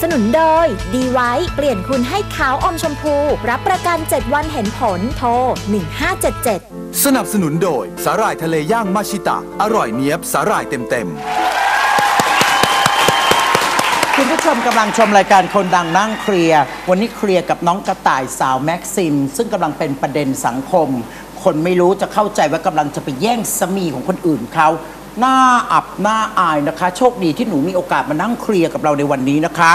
บสนุนโดย ดีไวเปลี่ยนคุณให้ขาวอมชมพู รับประกัน 7 วันเห็นผล โทร 1577 สนับสนุนโดย สาหร่ายทะเลย่างมาชิตะ อร่อยเนียบสาหร่ายเต็มๆคุณผู้ชมกำลังชมรายการคนดังนั่งเคลียร์วันนี้เคลียร์กับน้องกระต่ายสาวแม็กซิม ซึ่งกำลังเป็นประเด็นสังคม คนไม่รู้จะเข้าใจว่ากำลังจะไปแย่งสามีของคนอื่นเขา หน้าอับหน้าอายนะคะ โชคดีที่หนูมีโอกาสมานั่งเคลียร์กับเราในวันนี้นะคะ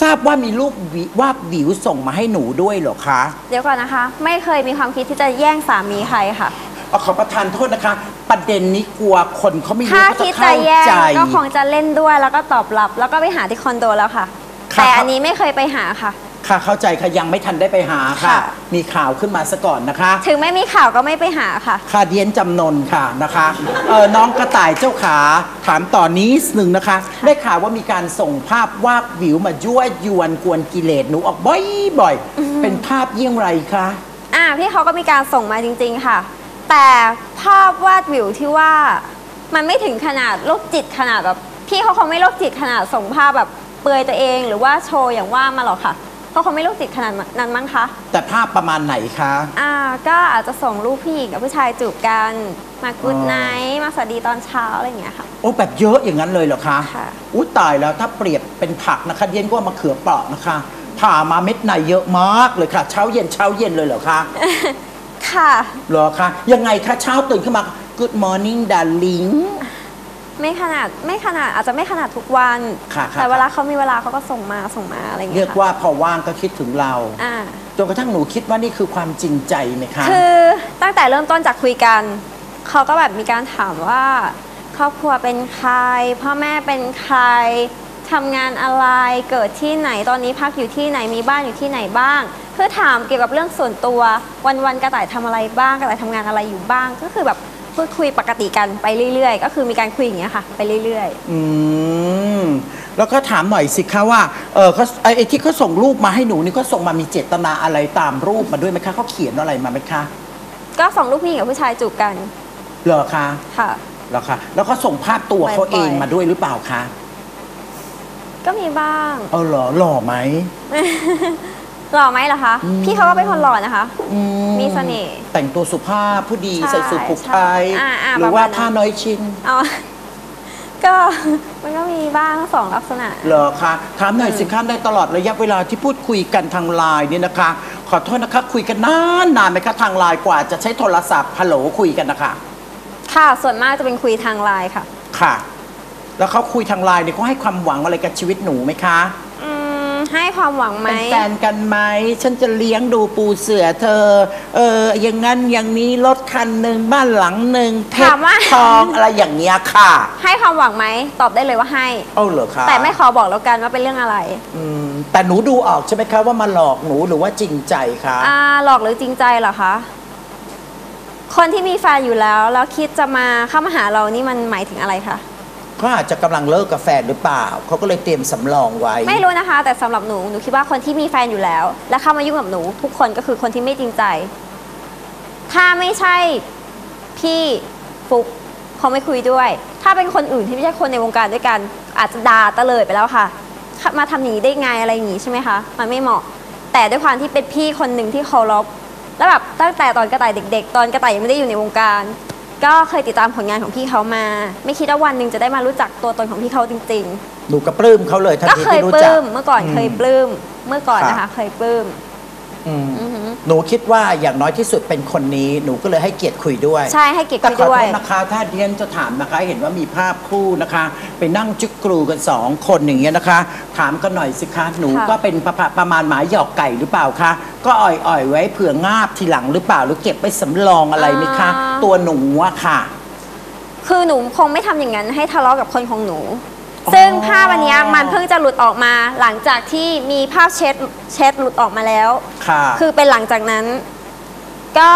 ทราบว่ามีรูปวิวาบวิวส่งมาให้หนูด้วยเหรอคะเดี๋ยวก่อนนะคะ ไม่เคยมีความคิดที่จะแย่งสามีใครค่ะ เอาขอประทานโทษนะคะ ประเด็นนี้กลัวคนเขาไม่รู้ถ้าเขาคิจะดจะเข้าแย่งใจ ก็คงจะเล่นด้วยแล้วก็ตอบรับ แล้วก็ไปหาที่คอนโดแล้วค่ะค่ะแต่อันนี้ไม่เคยไปหาค่ะ ค่ะเข้าใจค่ะยังไม่ทันได้ไปหาค่ะ ค่ะ มีข่าวขึ้นมาซะก่อนนะคะ ถึงไม่มีข่าวก็ไม่ไปหาค่ะ ค่าเดียนจำนนค่ะนะคะเออน้องกระต่ายเจ้าขาถามต่อนนี้หนึ่งนะคะ ได้ข่าวว่ามีการส่งภาพวาบวิวมายั่วยวนกวนกิเลสหนูออกบ่อยๆเป็นภาพเยี่ยงไรคะอ่าพี่เขาก็มีการส่งมาจริง ๆค่ะ แต่ภาพวาดวิวที่ว่ามันไม่ถึงขนาดโรคจิตขนาดแบบ พี่เขาคงไม่โรคจิตขนาดส่งภาพแบบเปลือยตัวเอง หรือว่าโชว์อย่างว่ามาหรอกค่ะ เขาคงไม่โรคจิตขนาดนั้นมั้งคะ แต่ภาพประมาณไหนคะ อ่า ก็อาจจะส่งรูปผู้หญิงกับผู้ชายจูบกัน มากูดไนท์มาสวัสดีตอนเช้าอะไรอย่างเงี้ยค่ะ โอ้แบบเยอะอย่างนั้นเลยเหรอคะค่ะอู้ตายแล้วถ้าเปรียบเป็นผักนะคะเดียนก็เอามาเขือเปราะนะคะ ผ่ามาเม็ดในเยอะมากเลยค่ะ เช้าเย็นเช้าเย็นเลยเหรอคะค่ะ เหรอคะยังไงคะเช้าตื่นขึ้นมา Good morning darling ไม่ขนาดไม่ขนาดอาจจะไม่ขนาดทุกวัน ค่ะค่ะ แต่เวลาเขามีเวลาเขาก็ส่งมาส่งมาอะไรอย่างเรีเงี้ยยกค่ะว่าพอว่างก็คิดถึงเรา อ่า จนกระทั่งหนูคิดว่านี่คือความจริงใจไหมคะ คือตั้งแต่เริ่มต้นจากคุยกัน เขาก็แบบมีการถามว่า ครอบครัวเป็นใคร พ่อแม่เป็นใครทำงานอะไรเกิดที่ไหนตอนนี้พักอยู่ที่ไหนมีบ้านอยู่ที่ไหนบ้าง เพื่อถามเกี่ยวกับเรื่องส่วนตัววันๆกระต่ายทำอะไรบ้างกระต่ายทำงานอะไรอยู่บ้าง ก็คือแบบ พูดคุยปกติกันไปเรื่อยๆ ก็คือมีการคุยอย่างเงี้ยค่ะ ไปเรื่อยๆอืมแล้วก็ถามหน่อยสิคะว่าเออเขาไอ้ไอ้ที่เขาส่งรูปมาให้หนูนี่เขาส่งมามีเจตนาอะไรตามรูปมาด้วยไหมคะเขาเขียนอะไรมาไหมคะก็ส่งรูปผู้หญิงกับผู้ชายจูบกันเหรอคะค่ะ เหรอคะแล้วก็ส่งภาพตัวเขาเองมาด้วยหรือเปล่าคะก็มีบ้าง เออเหรอหล่อไหม หล่อไหมล่ะคะ พี่เขาก็เป็นคนหล่อนะคะ อืมีเสน่ห์แต่งตัวสุภาพผู้ดีใช่ใส่สูทผูกไทยใช่อ่าอ่าหรือว่าประมาณนั้น ผ้าน้อยชิ้นเอาก็ มันก็มีบ้างทั้งสองลักษณะ เหรอคะถามหน่อยสิคะในตลอดระยะเวลาที่พูดคุยกันทางไลน์เนี่ยนะคะ ขอโทษนะคะคุยกันนานนานไหมคะทางไลน์กว่าจะใช้โทรศัพท์ฮัลโหลคุยกันนะคะค่ะส่วนมากจะเป็นคุยทางไลน์ค่ะ ค่ะ แล้วเขาคุยทางไลน์เนี่ยเขาให้ความหวังอะไรกับชีวิตหนูไหมคะอืม ให้ความหวังไหม เป็นแฟนกันไหมฉันจะเลี้ยงดูปูเสือเธอ เออ อย่างนั้นอย่างนี้รถคันหนึ่งบ้านหลังหนึ่งเพชถารมว่าทองอะไรอย่างเงี้ยค่ะ ให้ความหวังไหม ตอบได้เลยว่าให้ เอาเหรอคะแต่ไม่ขอบอกแล้วกันว่าเป็นเรื่องอะไรอืมแต่หนูดูออกใช่ไหมคะว่ามาหลอกหนูหรือว่าจริงใจคะอ่าหลอกหรือจริงใจเหรอคะ คนที่มีแฟนอยู่แล้ว แล้วคิดจะมาเข้ามาหาเรานี่มันหมายถึงอะไรคะ เขาอาจจะกำลังเลิกกับแฟนหรือเปล่า เขาก็เลยเตรียมสำรองไว้ ไม่รู้นะคะ แต่สำหรับหนูหนูคิดว่าคนที่มีแฟนอยู่แล้ว และเข้ามายุ่งกับหนู ทุกคนก็คือคนที่ไม่จริงใจ ถ้าไม่ใช่พี่ฟุกเขาไม่คุยด้วย ถ้าเป็นคนอื่นที่ไม่ใช่คนในวงการด้วยกัน อาจจะด่าตะเลยไปแล้วค่ะ มาทำอย่างนี้ได้ไงอะไรอย่างนี้ใช่ไหมคะมันไม่เหมาะ แต่ด้วยความที่เป็นพี่คนหนึ่งที่เคารพแล้วแบบตั้งแต่ตอนกระต่ายเด็ก ๆ ตอนกระต่ายยังไม่ได้อยู่ในวงการ ก็เคยติดตามผลงานของพี่เขามา ไม่คิดว่าวันหนึ่งจะได้มารู้จักตัวตนของพี่เขาจริงๆหนูก็ปลื้มเขาเลยทันก็ทีเคยที่รู้ปจัก ลื้มเมื่อก่อนเคยปลื้มเมื่อก่อนครับนะคะเคยปลื้มอืม อือ หือหนูคิดว่าอย่างน้อยที่สุดเป็นคนนี้หนูก็เลยให้เกียรติคุยด้วยใช่ให้เกียรติแต่คุยขอด้โทวยษนะคะถ้าเดียนจะถามนะคะ เห็นว่ามีภาพคู่นะคะ ไปนั่งจุกกรูกันสองคนอย่างเงี้ยนะคะ ถามกันหน่อยสิคะหนูค่ะ ก็เป็นประประประมาณหมาหยอกไก่หรือเปล่าคะก็อ่อยๆไว้เผื่องาบทีหลังหรือเปล่าหรือเก็บไปสำรองอะไรไหมคะ ตัวหนูอะค่ะ คือหนูคงไม่ทำอย่างนั้นให้ทะเลาะกับคนของหนู ซึ่งภาพอันเนี้ยมันเพิ่งจะหลุดออกมา หลังจากที่มีภาพเช็ดเช็ดหลุดออกมาแล้ว ค่ะ คือเป็นหลังจากนั้น ก็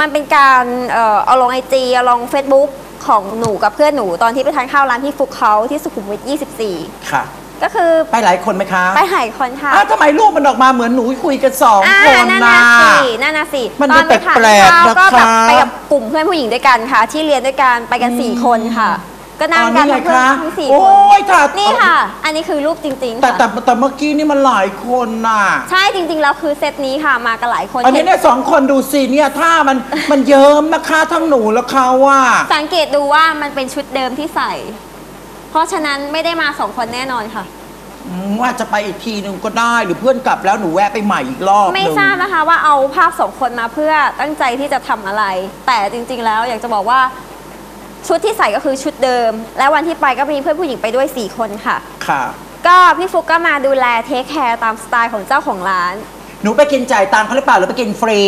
มันเป็นการเอ่อเอาลงไอจีเอาลง Facebook ของหนูกับเพื่อนหนูตอนที่ไปทานข้าวร้านพี่ฟุกเขาที่สุขุมวิท 24 ค่ะ ก็คือไปหลายคนไหมคะไปหายคนค่ะ อ้าวทำไมรูปมันออกมาเหมือนหนูคุยกันสองอ่าคนนั่นนะน่ะสินั่นน่ะสิมันตอนไปทานดูแปลกๆข้าวก็แบบนะคะ ไปกับกลุ่มเพื่อนผู้หญิงด้วยกันค่ะ ที่เรียนด้วยกันไปกันสี่คนค่ะ ก็นั่งอ๋อกันนี่ไงเพื่อนคะทั้งสี่โอ้คนยค่ะนี่ค่ะ อันนี้คือรูปจริงๆแต่แต่ค่ะแต่เมื่อกี้นี่มันหลายคนน่ะ ใช่จริงๆแล้วคือเซตนี้ค่ะมากันหลายคนอันนี้เห็นเนี่ยสองคนดูสิเนี่ยถ้ามันมันเยิ้มนะคะทั้งหนูและเขาว่า สังเกตดูว่ามันเป็นชุดเดิมที่ใส่ เพราะฉะนั้นไม่ได้มาสองคนแน่นอนค่ะว่าจะไปอีกทีหนึ่งก็ได้หรือเพื่อนกลับแล้วหนูแวะไปใหม่อีกรอบไม่หนึ่งทราบนะคะว่าเอาภาพสองคนมาเพื่อตั้งใจที่จะทำอะไร แต่จริงๆแล้วอยากจะบอกว่า ชุดที่ใส่ก็คือชุดเดิม และวันที่ไปก็มีเพื่อนผู้หญิงไปด้วย 4 คนค่ะ ค่ะ ก็พี่ฟุกก็มาดูแลเทคแคร์ตามสไตล์ของเจ้าของร้าน หนูไปกินจ่ายตังค์เขาหรือเปล่าหรือไปกินฟรี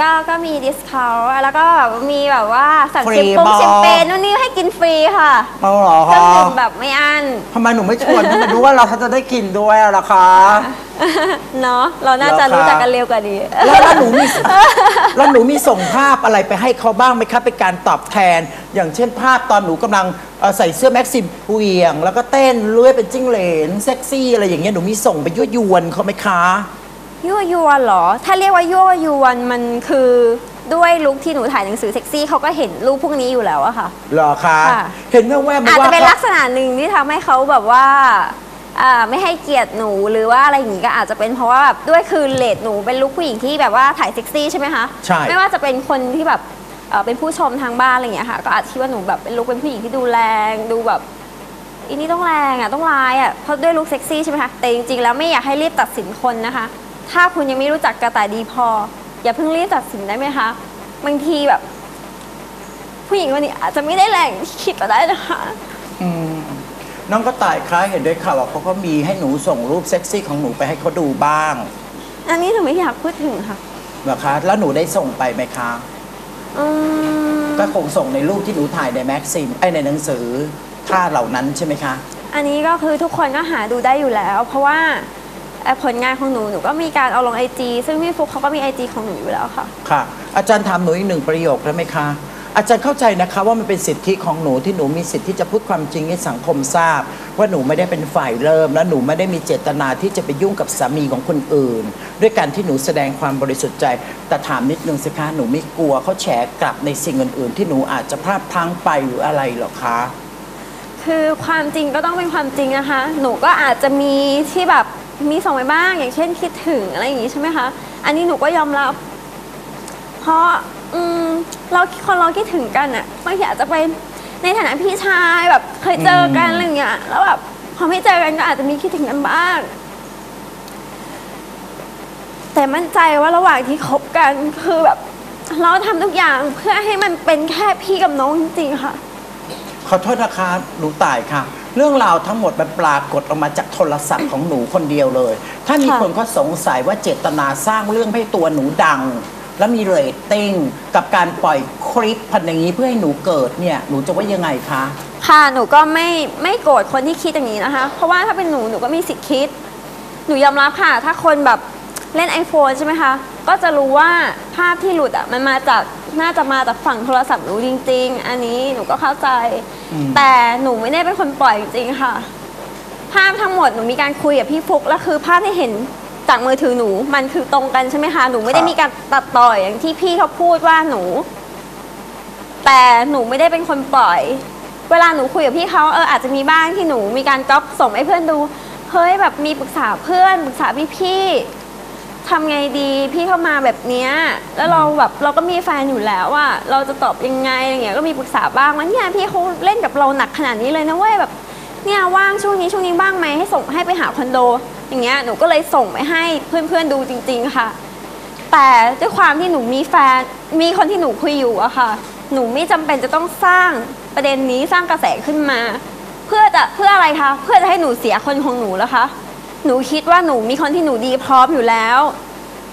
ก็ก็มีดิสคาวแล้วก็แบบมีแบบว่าสั่งฟรีเชมปงบอแชมเปญนู่นนี่ให้กินฟรีค่ะเอาเหรอเครื่คะองดื่มแบบไม่อั้น ทำไมหนูไม่ชวนทำไมรู้ว่าเราจะได้กินด้วยอะล่ะคะ เนาะเราน่าจะเหรอคะรู้จักกันเร็วกว่านี้ แล้วแล้วหนูมีแล้วหนูมีส่งภาพอะไรไปให้เขาบ้างไหมคะเป็นการตอบแทน อย่างเช่นภาพตอนหนูกำลังเอ่อใส่เสื้อแม็กซิมเหวียง แล้วก็เต้นเลื้อยเป็นจิ้งเหลนเซ็กซี่อะไรอย่างเงี้ยหนูมีส่งไปยั่วยวนเขาไหมคะ ยั่วยวนเหรอ ถ้าเรียกว่ายั่วยวนมันคือด้วยลุคที่หนูถ่ายหนังสือเซ็กซี่เขาก็เห็นรูปพวกนี้อยู่แล้วอะค่ะ เหรอคะ ค่ะ เห็นแวบๆมาอาจว่าจะเป็นเขาลักษณะหนึ่งที่ทำให้เขาแบบว่าอ่าไม่ให้เกียรติหนูหรือว่าอะไรอย่างงี้ก็อาจจะเป็นเพราะว่าแบบด้วยคือเลดหนูเป็นลุคผู้หญิงที่แบบว่าถ่ายเซ็กซี่ใช่ไหมคะใช่ ไม่ว่าจะเป็นคนที่แบบเอ่อเป็นผู้ชมทางบ้านอะไรอย่างเงี้ยค่ะ ก็อาจจะคิดว่าหนูแบบเป็นลุคเป็นผู้หญิงที่ดูแรงดูแบบอีนี่ต้องแรงอะต้องร้ายอะเพราะด้วยลุคเซ็กซี่ใช่ไหมคะแต่จริงๆแล้วไม่อยากให้รีบตัดสินคนนะคะ ถ้าคุณยังไม่รู้จักกระต่ายดีพอ อย่าเพิ่งรีบตัดสินได้ไหมคะ บางทีแบบ ผู้หญิงคนนี้อาจจะไม่ได้แรงที่คิดก็ได้นะคะ อืมน้องก็ต่ายคล้ายเห็นด้วยค่ะว่าเขาก็มีให้หนูส่งรูปเซ็กซี่ของหนูไปให้เขาดูบ้างอันนี้หนูไม่อยากพูดถึงค่ะเหรอคะ แล้วหนูได้ส่งไปไหมคะ อืมก็คงส่งในรูปที่หนูถ่ายในแม็กซิมไอยในหนังสือท่าเหล่านั้นใช่ไหมคะ อันนี้ก็คือทุกคนก็หาดูได้อยู่แล้ว เพราะว่าเอ่อ ผลงานของหนูหนูก็มีการเอาลงไอจีซึ่งพี่ฟุกเขาก็มีไอจีของหนูอยู่แล้วค่ะ ค่ะ อาจารย์ถามหนูอีกหนึ่งประโยคได้ไหมคะ อาจารย์เข้าใจนะคะว่ามันเป็นสิทธิของหนูที่หนูมีสิทธิ์ที่จะพูดความจริงให้สังคมทราบ ว่าหนูไม่ได้เป็นฝ่ายเริ่ม และหนูไม่ได้มีเจตนาที่จะไปยุ่งกับสามีของคนอื่น ด้วยการที่หนูแสดงความบริสุทธิ์ใจ แต่ถามนิดนึงสิคะหนูไม่กลัวเขาแฉกลับในสิ่งอื่น ๆ ที่หนูอาจจะพลาดพลั้งไปหรืออะไรหรอคะคือความจริงก็ต้องเป็นความจริงนะคะ หนูก็อาจจะมีที่แบบ มีส่งไปบ้าง อย่างเช่นคิดถึงอะไรอย่างงี้ใช่ไหมคะ อันนี้หนูก็ยอมรับ เพราะอืมเราคนเราคิดถึงกันอะบางทีอาจจะเป็นในฐานะพี่ชายแบบเคยเจอกันอืมอะไรอย่างเงี้ยแล้วแบบพอไม่เจอกันก็อาจจะมีคิดถึงกันบ้างแต่มั่นใจว่าระหว่างที่คบกันคือแบบ เราทำทุกอย่างเพื่อให้มันเป็นแค่พี่กับน้องจริงๆค่ะ ขอโทษนะคะหนูตายค่ะ เรื่องราวทั้งหมดมันปรากฏออกมาจากโทรศัพท์ของหนูคนเดียวเลย ถ้ามีค่ะคนเขาสงสัยว่าเจตนาสร้างเรื่องให้ตัวหนูดัง และมีเรตติ้งกับการปล่อยคลิปพันอย่างนี้เพื่อให้หนูเกิดเนี่ยหนูจะว่ายังไงคะ ค่ะหนูก็ไม่ไม่โกรธคนที่คิดอย่างนี้นะคะ เพราะว่าถ้าเป็นหนูหนูก็มีสิทธิ์คิด หนูยอมรับค่ะ ถ้าคนแบบเล่น iPhone ใช่ไหมคะ ก็จะรู้ว่าภาพที่หลุดอะมันมาจาก น่าจะมาจากฝั่งโทรศัพท์หนูจริง ๆ อันนี้หนูก็เข้าใจอืมแต่หนูไม่ได้เป็นคนปล่อยจริงๆค่ะ ภาพทั้งหมดหนูมีการคุยกับพี่ฟุกแล้วคือภาพที่เห็นจากมือถือหนูมันคือตรงกันใช่ไหมคะหนูไม่ได้มีการตัดต่ออย่างที่พี่เขาพูดว่าหนู แต่หนูไม่ได้เป็นคนปล่อย เวลาหนูคุยกับพี่เขาเอออาจจะมีบ้างที่หนูมีการก๊อปส่งให้เพื่อนดูเฮ้ยแบบมีปรึกษาเพื่อนปรึกษาพี่พี่ๆ ทำไงดีพี่เข้ามาแบบเนี้ยแล้วเราแบบเราก็มีแฟนอยู่แล้วอะเราจะตอบยังไงอะไรเงี้ยก็มีปรึกษาบ้างว่าเนี่ยพี่เขาเล่นกับเราหนักขนาดนี้เลยนะเว้ยแบบเนี่ยว่างช่วงนี้ช่วงนี้บ้างไหมให้ส่งให้ไปหาคอนโด อย่างเงี้ยหนูก็เลยส่งไปให้เพื่อนๆดูจริง ๆค่ะ แต่ด้วยความที่หนูมีแฟนมีคนที่หนูคุยอยู่อะค่ะ หนูไม่จำเป็นจะต้องสร้างประเด็นนี้สร้างกระแสขึ้นมา เพื่อจะเพื่ออะไรคะเพื่อจะให้หนูเสียคนของหนูแล้วคะ หนูคิดว่าหนูมีคนที่หนูดีพร้อมอยู่แล้ว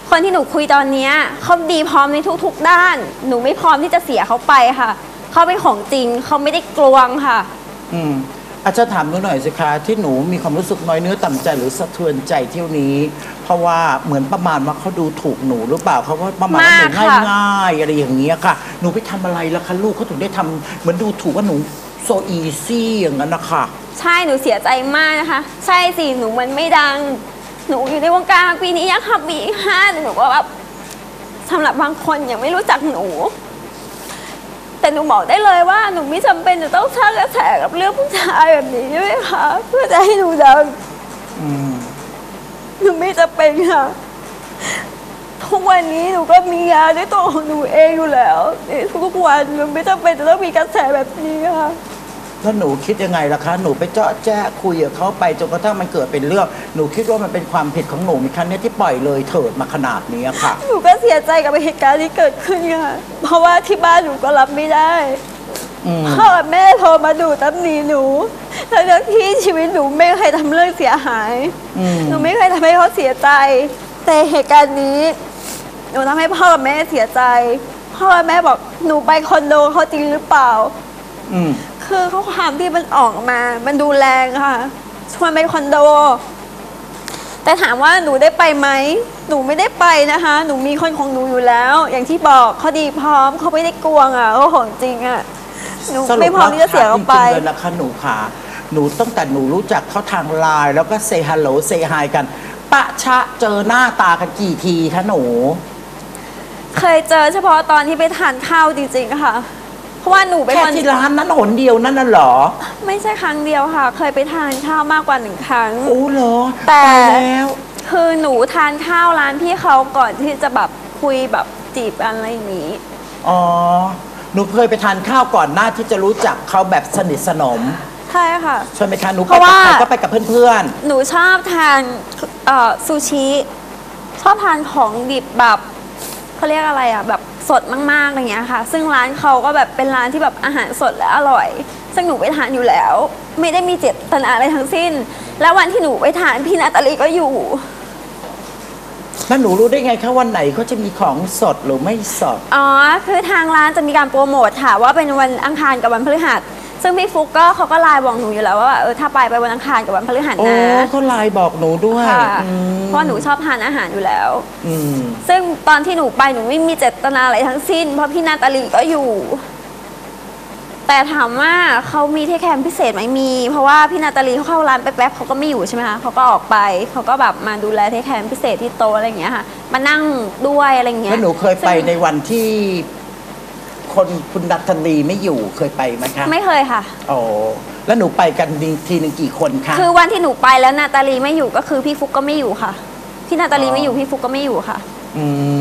คนที่หนูคุยตอนนี้เขาดีพร้อมในทุกๆด้าน หนูไม่พร้อมที่จะเสียเขาไปค่ะเขาเป็นของจริงเขาไม่ได้กลวงค่ะ อืมอาจจะถามหนูหน่อยสิคะที่หนูมีความรู้สึกน้อยเนื้อต่ำใจหรือสะเทือนใจเที่ยวนี้ เพราะว่าเหมือนประมาณว่าเขาดูถูกหนูหรือเปล่าเขาว่าประมาณว่าหนูง่ายๆอะไรอย่างเงี้ยค่ะ หนูไปทำอะไรล่ะคะลูกเขาถึงได้ทำเหมือนดูถูกว่าหนู โซอีซี่อย่างนั้นนะคะใช่หนูเสียใจมากนะคะ ใช่สิหนูมันไม่ดัง หนูอยู่ในวงการมาปีนี้ยังขับบีห้าหนูก็แบบสำหรับบางคนยังไม่รู้จักหนู แต่หนูบอกได้เลยว่าหนูไม่จำเป็นจะต้องสร้างกระแสกับเรื่องผู้ชายแบบนี้ใช่ไหมคะเพื่อจะให้หนูดังอืมหนูไม่จำเป็นค่ะทุกวันนี้หนูก็มีงานด้วยตัวของหนูเองอยู่แล้วในทุกๆวันหนูไม่จำเป็นจะต้องมีกระแสแบบนี้ค่ะ แล้วหนูคิดยังไงล่ะคะ หนูไปเจาะแจ้คุยกับเขาไปจนกระทั่งมันเกิดเป็นเรื่อง หนูคิดว่ามันเป็นความผิดของหนูมีครั้งนี้ที่ปล่อยเลยเถิดมาขนาดนี้ค่ะ หนูก็เสียใจกับเหตุการณ์ที่เกิดขึ้นค่ะ เพราะว่าที่บ้านหนูก็รับไม่ได้อืม พ่อกับแม่โทรมาดูตำหนิหนูทั้งๆที่ชีวิตหนูไม่เคยทำเรื่องเสียหาย อืม หนูไม่เคยทำให้เขาเสียใจ แต่เหตุการณ์นี้ หนูทำให้พ่อกับแม่เสียใจ พ่อกับแม่บอกหนูไปคอนโดเขาจริงหรือเปล่า อืม คือข้อความที่มันออกมา มันดูแรงค่ะ ชวนไปคอนโด แต่ถามว่าหนูได้ไปไหม หนูไม่ได้ไปนะคะ หนูมีคนของหนูอยู่แล้ว อย่างที่บอกเขาดีพร้อมเขาไม่ได้กวงอะเขาของจริงอะ หนูสรุไม่ปพร้อมที่จะเสียเขาไปจริงๆเลยนะคะหนูขาหนูตั้งแต่หนูรู้จักเขาทางไลน์แล้วก็เซฮัลโหลเซฮายกัน ปะชะเจอหน้าตากันกี่ทีคะหนู เคยเจอเฉพาะตอนที่ไปทานข้าวจริงๆค่ะ เพราะว่าหนูเป็นแค่คนที่ร้านนั้นหนเดียวนั่นน่ะเหรอ ไม่ใช่ครั้งเดียวค่ะ เคยไปทานข้าวมากกว่าหนึ่งครั้ง โอ้เหรอแต่ายแล้วคือหนูทานข้าวร้านพี่เขาก่อนที่จะแบบคุยแบบจีบกันอะไรอย่างนี้ อ๋อหนูเคยไปทานข้าวก่อนหน้าที่จะรู้จักเขาแบบสนิทสนมใช่ค่ะ ใช่ไหมคะหนูเพไปราะกับว่า ใครก็ไปกับเพื่อนหนูชอบทานเอ่อซูชิ ชอบทานของดิบแบบ เขาเรียกอะไรอะแบบสดมากๆอะไรเงี้ยค่ะ ซึ่งร้านเขาก็แบบเป็นร้านที่แบบอาหารสดและอร่อย ซึ่งหนูไปทานอยู่แล้ว ไม่ได้มีเจตนาอะไรทั้งสิ้น แล้ววันที่หนูไปทานพี่นาตาลีก็อยู่ๆแล้วหนูรู้ได้ไงคะวันไหนเขาจะมีของสดหรือไม่สด อ๋อ คือทางร้านจะมีการโปรโมทค่ะว่าเป็นวันอังคารกับวันพฤหัส ซึ่งพี่ฟุกก็เขาก็ไลน์บอกหนูอยู่แล้วว่าเออถ้าไปไปวันอังคารกับวันพฤหัสโอ้นะเขาไลน์บอกหนูด้วยค่ะอืมเพราะหนูชอบทานอาหารอยู่แล้ว อืมซึ่งตอนที่หนูไปหนูไม่มีเจตนาอะไรทั้งสิ้น เพราะพี่นาตาลีก็อยู่ แต่ถามว่าเขามีเทคแคมพิเศษไหมมี เพราะว่าพี่นาตาลีเขาเข้าร้านแป๊บๆเขาก็ไม่อยู่ใช่ไหมคะเขาก็ออกไปเขาก็แบบมาดูแลเทคแคมพิเศษที่โต๊ะอะไรอย่างเงี้ยค่ะ มานั่งด้วยอะไรอย่างเงี้ยแล้วหนูเคยไปซึ่ง ในวันที่ คนคุณดัตลีไม่อยู่เคยไปไหมคะไม่เคยค่ะ โอ้แล้วหนูไปกันทีหนึ่งกี่คนคะคือวันที่หนูไปแล้วนาตาลีไม่อยู่ก็คือพี่ฟุกก็ไม่อยู่ค่ะ พี่นาตาลีอ๋อไม่อยู่พี่ฟุกก็ไม่อยู่ค่ะ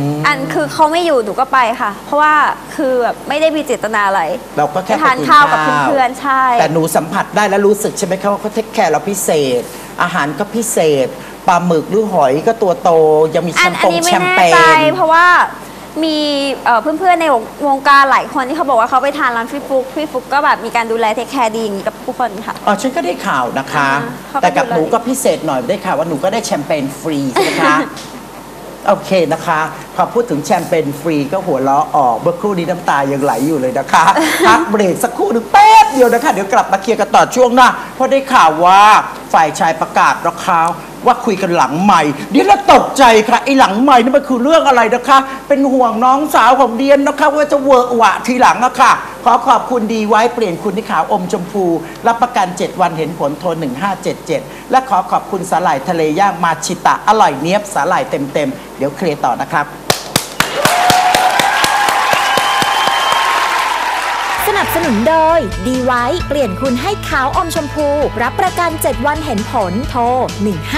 มอันคือเขาไม่อยู่หนูก็ไปค่ะ เพราะว่าคือแบบไม่ได้มีเจตนาอะไร เราก็ไปแค่ทานไปข้าวกับเพื่อนๆใช่ แต่หนูสัมผัสได้แล้วรู้สึกใช่ไหมคะว่าเขาเทคแคร์เราพิเศษ อาหารก็พิเศษปลาหมึกหรือหอยก็ตัวโตยังมีแชอันมอัปนงนี้ไม่แชมแน่เปใจญเพราะว่า มีเอ่อเพื่อนๆในวงการหลายคนที่เขาบอกว่าเขาไปทานร้านพี่ฟุกพี่ฟุกก็แบบมีการดูแลเทคแคร์ดีอย่างนี้กับทุกคนค่ะอ๋อฉันก็ได้ข่าวนะคะอ่าเขาก็แต่กับดูแลหนูก็พิเศษหน่อยได้ข่าวว่าหนูก็ได้แชมเปญฟรีใช่ไหมคะโอเคนะคะ พอพูดถึงแชมเปญฟรีก็หัวเราะออกเมื่อครู่นี้น้ำตายังไหลอยู่เลยนะคะพักเบรกสักครู่หนึ่งแป๊บเดียวนะคะ เดี๋ยวกลับมาเคลียร์กันต่อช่วงหน้าเพราะได้ข่าวว่าฝ่ายชายประกาศราคา ว่าคุยกันหลังใหม่เดียนแล้วตกใจค่ะไอ้หลังใหม่นี่มันคือเรื่องอะไรนะคะ เป็นห่วงน้องสาวของเดียนนะคะ ว่าจะเวอะหวะทีหลังอะค่ะ ขอขอบคุณดีไว้เปลี่ยนคุณที่ขาวอมชมพู รับประกัน 7 วันเห็นผลโทร 1577 และขอขอบคุณสาหร่ายทะเลย่างมาชิตะอร่อยเนี้ยบสาหร่ายเต็มๆเดี๋ยวเคลียร์ต่อนะครับ นับสนุนโดย ดีไวเปลี่ยนคุณให้ขาวอมชมพู รับประกัน 7 วันเห็นผล โทร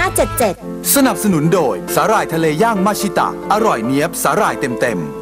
1577 สนับสนุนโดย สาหร่ายทะเลย่างมาชิตะ อร่อยเนี้ยบสาหร่ายเต็มๆ